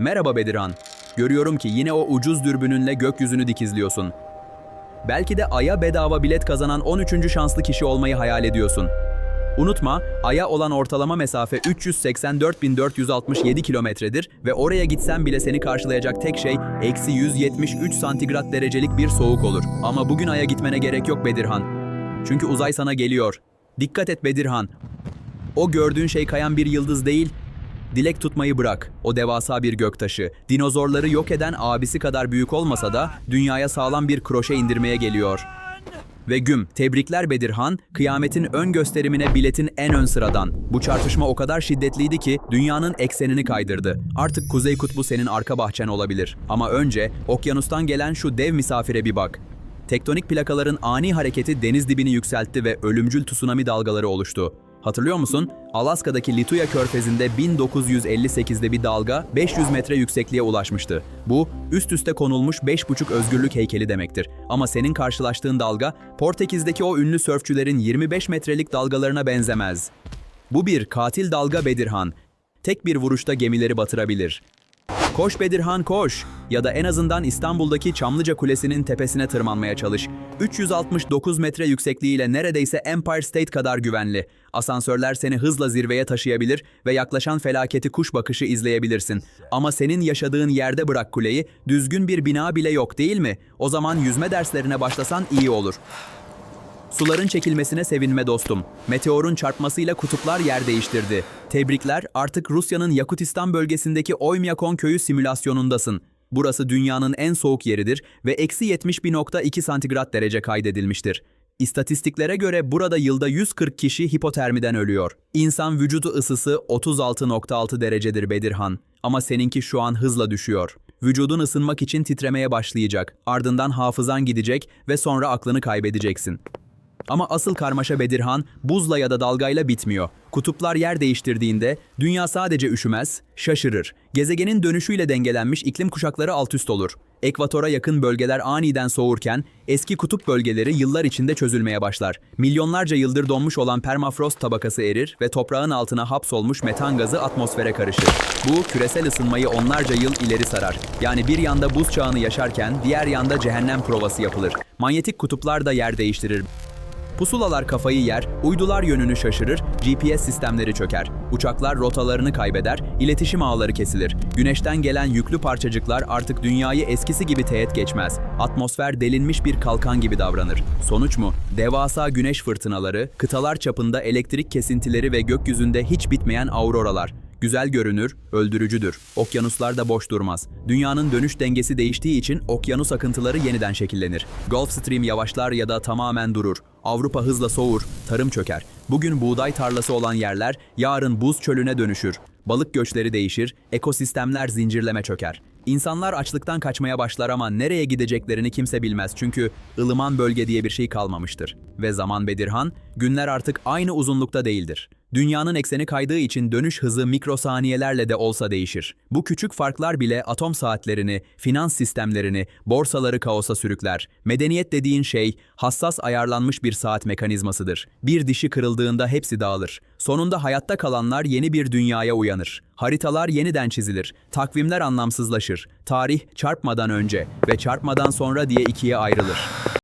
Merhaba Bedirhan. Görüyorum ki yine o ucuz dürbününle gökyüzünü dikizliyorsun. Belki de Ay'a bedava bilet kazanan 13. şanslı kişi olmayı hayal ediyorsun. Unutma, Ay'a olan ortalama mesafe 384.467 kilometredir ve oraya gitsen bile seni karşılayacak tek şey eksi 173 santigrat derecelik bir soğuk olur. Ama bugün Ay'a gitmene gerek yok Bedirhan. Çünkü uzay sana geliyor. Dikkat et Bedirhan. O gördüğün şey kayan bir yıldız değil, Dilek tutmayı bırak. O devasa bir göktaşı. Dinozorları yok eden abisi kadar büyük olmasa da dünyaya sağlam bir kroşe indirmeye geliyor. Ve güm, tebrikler Bedirhan, kıyametin ön gösterimine biletin en ön sıradan. Bu çarpışma o kadar şiddetliydi ki dünyanın eksenini kaydırdı. Artık Kuzey Kutbu senin arka bahçen olabilir. Ama önce okyanustan gelen şu dev misafire bir bak. Tektonik plakaların ani hareketi deniz dibini yükseltti ve ölümcül tsunami dalgaları oluştu. Hatırlıyor musun? Alaska'daki Lituya körfezinde 1958'de bir dalga 500 metre yüksekliğe ulaşmıştı. Bu üst üste konulmuş 5,5 özgürlük heykeli demektir. Ama senin karşılaştığın dalga Portekiz'deki o ünlü sörfçülerin 25 metrelik dalgalarına benzemez. Bu bir katil dalga Bedirhan. Tek bir vuruşta gemileri batırabilir. Koş Bedirhan koş ya da en azından İstanbul'daki Çamlıca Kulesi'nin tepesine tırmanmaya çalış. 369 metre yüksekliğiyle neredeyse Empire State kadar güvenli. Asansörler seni hızla zirveye taşıyabilir ve yaklaşan felaketi kuş bakışı izleyebilirsin. Ama senin yaşadığın yerde bırak kuleyi, düzgün bir bina bile yok değil mi? O zaman yüzme derslerine başlasan iyi olur. Suların çekilmesine sevinme dostum. Meteorun çarpmasıyla kutuplar yer değiştirdi. Tebrikler, artık Rusya'nın Yakutistan bölgesindeki Oymyakon köyü simülasyonundasın. Burası dünyanın en soğuk yeridir ve eksi 71.2 santigrat derece kaydedilmiştir. İstatistiklere göre burada yılda 140 kişi hipotermiden ölüyor. İnsan vücudu ısısı 36.6 derecedir Bedirhan. Ama seninki şu an hızla düşüyor. Vücudun ısınmak için titremeye başlayacak. Ardından hafızan gidecek ve sonra aklını kaybedeceksin. Ama asıl karmaşa Bedirhan buzla ya da dalgayla bitmiyor. Kutuplar yer değiştirdiğinde dünya sadece üşümez, şaşırır. Gezegenin dönüşüyle dengelenmiş iklim kuşakları alt üst olur. Ekvatora yakın bölgeler aniden soğurken eski kutup bölgeleri yıllar içinde çözülmeye başlar. Milyonlarca yıldır donmuş olan permafrost tabakası erir ve toprağın altına hapsolmuş metan gazı atmosfere karışır. Bu küresel ısınmayı onlarca yıl ileri sarar. Yani bir yanda buz çağını yaşarken diğer yanda cehennem provası yapılır. Manyetik kutuplar da yer değiştirir. Pusulalar kafayı yer, uydular yönünü şaşırır, GPS sistemleri çöker. Uçaklar rotalarını kaybeder, iletişim ağları kesilir. Güneşten gelen yüklü parçacıklar artık dünyayı eskisi gibi teğet geçmez. Atmosfer delinmiş bir kalkan gibi davranır. Sonuç mu? Devasa güneş fırtınaları, kıtalar çapında elektrik kesintileri ve gökyüzünde hiç bitmeyen auroralar. Güzel görünür, öldürücüdür. Okyanuslar da boş durmaz. Dünyanın dönüş dengesi değiştiği için okyanus akıntıları yeniden şekillenir. Gulf Stream yavaşlar ya da tamamen durur. Avrupa hızla soğur, tarım çöker. Bugün buğday tarlası olan yerler yarın buz çölüne dönüşür. Balık göçleri değişir, ekosistemler zincirleme çöker. İnsanlar açlıktan kaçmaya başlar ama nereye gideceklerini kimse bilmez çünkü ılıman bölge diye bir şey kalmamıştır. Ve zaman Bedirhan, günler artık aynı uzunlukta değildir. Dünyanın ekseni kaydığı için dönüş hızı mikrosaniyelerle de olsa değişir. Bu küçük farklar bile atom saatlerini, finans sistemlerini, borsaları kaosa sürükler. Medeniyet dediğin şey hassas ayarlanmış bir saat mekanizmasıdır. Bir dişi kırıldığında hepsi dağılır. Sonunda hayatta kalanlar yeni bir dünyaya uyanır. Haritalar yeniden çizilir. Takvimler anlamsızlaşır. Tarih çarpmadan önce ve çarpmadan sonra diye ikiye ayrılır.